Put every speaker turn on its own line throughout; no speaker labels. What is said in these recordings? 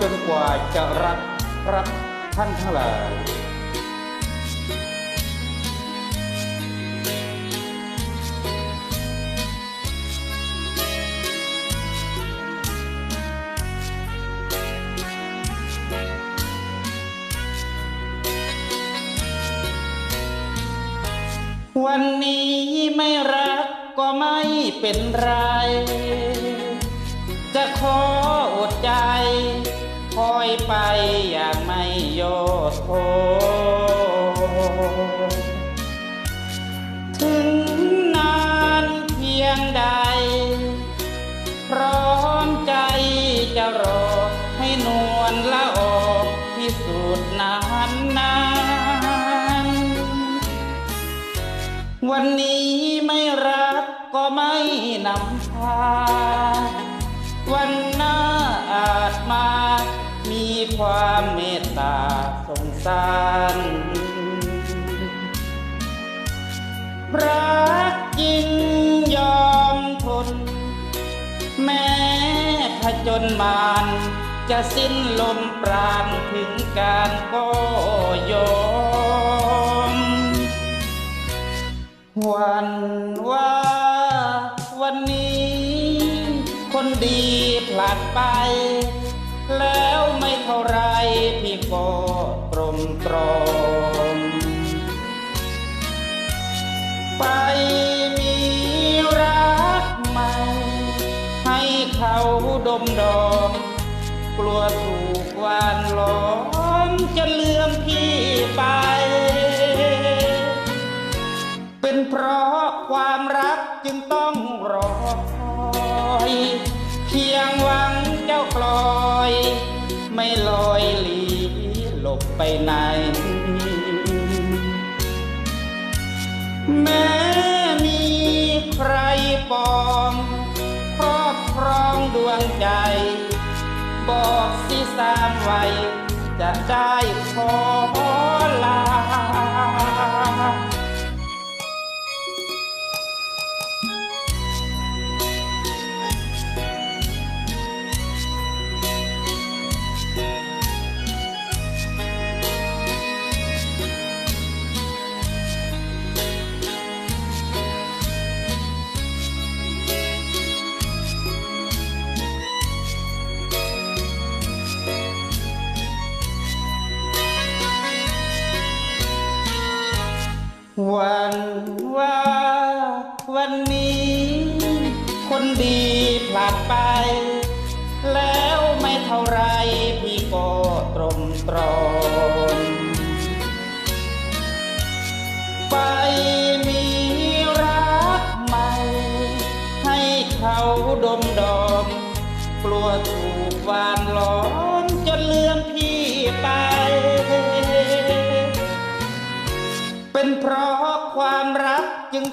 จนกว่าจะรักรักท่านทั้งหลายวันนี้ไม่รักก็ไม่เป็นไร จะขออดใจ อยไปอย่างไม่โยดโทถึงนานเพียงใด พร้อมใจจะรอให้นวลละออกพิสูจน์นานนานวันนี้ไม่รักก็ไม่นำพาวันหน้าอาจมา ความเมตตาสงสารรักจริงยอมทน แม้ผจญมารจะสิ้นลมปราณถึงการก็ยอม วันว่าวันนี้ คนดีผลัดไป ไรพี่ก็ตรมตรอมไปมีรักใหม่ให้เขาดมดอมกลัวถูกวานล้อมจะเลื่อม ดวงใจ บอกสิสามไว้จะได้พอ วันว่า วันนี้ คนดีผลาดไป แล้วไม่เท่าไรพี่ก็ตรมตรอง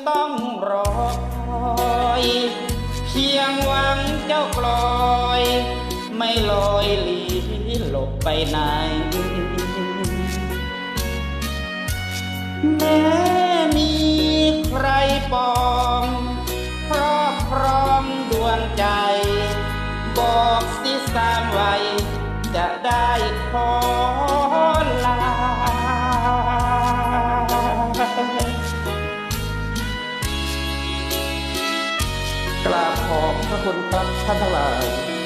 ต้องรอคอย เพียงหวังเจ้ากลอย ไม่ลอยหลีหลบไปไหนแม้ ขอบพระคุณครับท่านทั้งหลาย